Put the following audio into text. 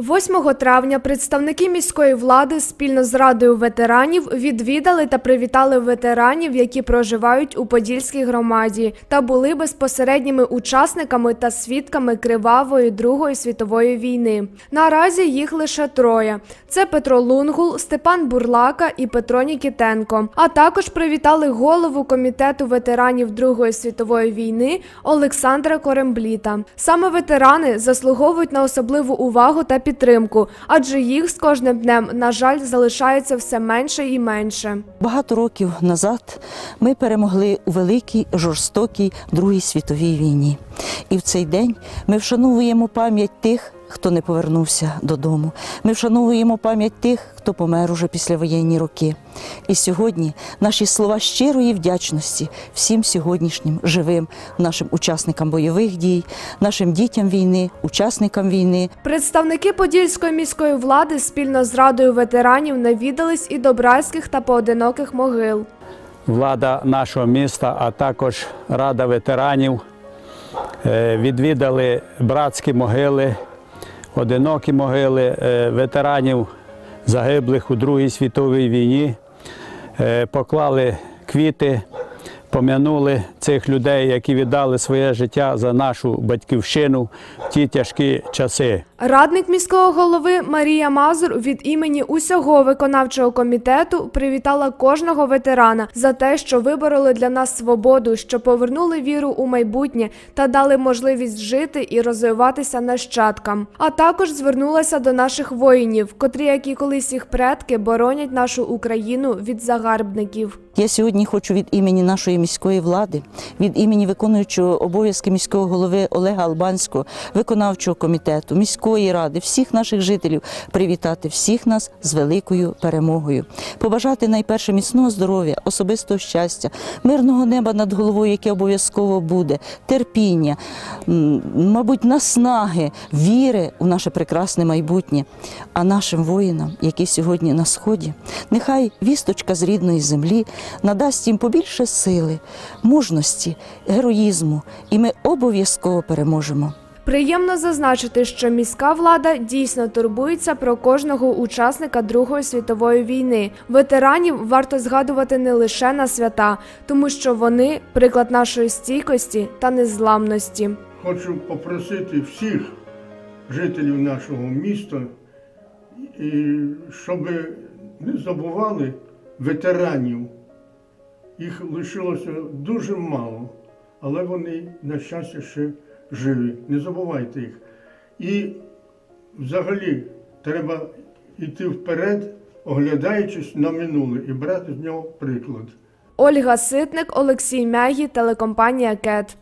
8 травня представники міської влади спільно з радою ветеранів відвідали та привітали ветеранів, які проживають у Подільській громаді, та були безпосередніми учасниками та свідками кривавої Другої світової війни. Наразі їх лише троє: це Петро Лунгул, Степан Бурлака і Петро Нікітенко. А також привітали голову комітету ветеранів Другої світової війни Олександра Корембліта. Саме ветерани заслуговують на особливу увагу та підтримку, адже їх з кожним днем, на жаль, залишається все менше і менше. Багато років назад ми перемогли у великій жорстокій Другій світовій війні. І в цей день ми вшановуємо пам'ять тих, хто не повернувся додому. Ми вшановуємо пам'ять тих, хто помер уже післявоєнні роки. І сьогодні наші слова щирої вдячності всім сьогоднішнім живим нашим учасникам бойових дій, нашим дітям війни, учасникам війни, Представники Подільської міської влади спільно з радою ветеранів навідались і до братських та поодиноких могил. влада нашого міста, а також Рада ветеранів е, відвідали братські могили, одинокі могили е, ветеранів загиблих у Другій світовій війні, Е, поклали квіти, пом'янули цих людей, які віддали своє життя за нашу батьківщину в ті тяжкі часи. Радник міського голови Марія Мазур від імені усього виконавчого комітету привітала кожного ветерана за те, що вибороли для нас свободу, що повернули віру у майбутнє та дали можливість жити і розвиватися нащадкам. А також звернулася до наших воїнів, котрі, як і колись їх предки, боронять нашу Україну від загарбників. Я сьогодні хочу від імені нашої міської влади, від імені виконуючого обов'язки міського голови Олега Албанського, виконавчого комітету, міської ради, всіх наших жителів привітати всіх нас з великою перемогою, побажати найперше міцного здоров'я, особистого щастя, мирного неба над головою, яке обов'язково буде, терпіння, мабуть, наснаги, віри у наше прекрасне майбутнє. А нашим воїнам, які сьогодні на сході, нехай вісточка з рідної землі надасть їм побільше сили, мужності, героїзму, і ми обов'язково переможемо. Приємно зазначити, що міська влада дійсно турбується про кожного учасника Другої світової війни. Ветеранів варто згадувати не лише на свята, тому що вони приклад нашої стійкості та незламності. Хочу попросити всіх жителів нашого міста, щоб не забували ветеранів. Їх лишилося дуже мало, але вони, на щастя, ще живі. Не забувайте їх. І взагалі треба йти вперед, оглядаючись на минуле і брати з нього приклад. Ольга Ситник, Олексій Мягі, телекомпанія Кет.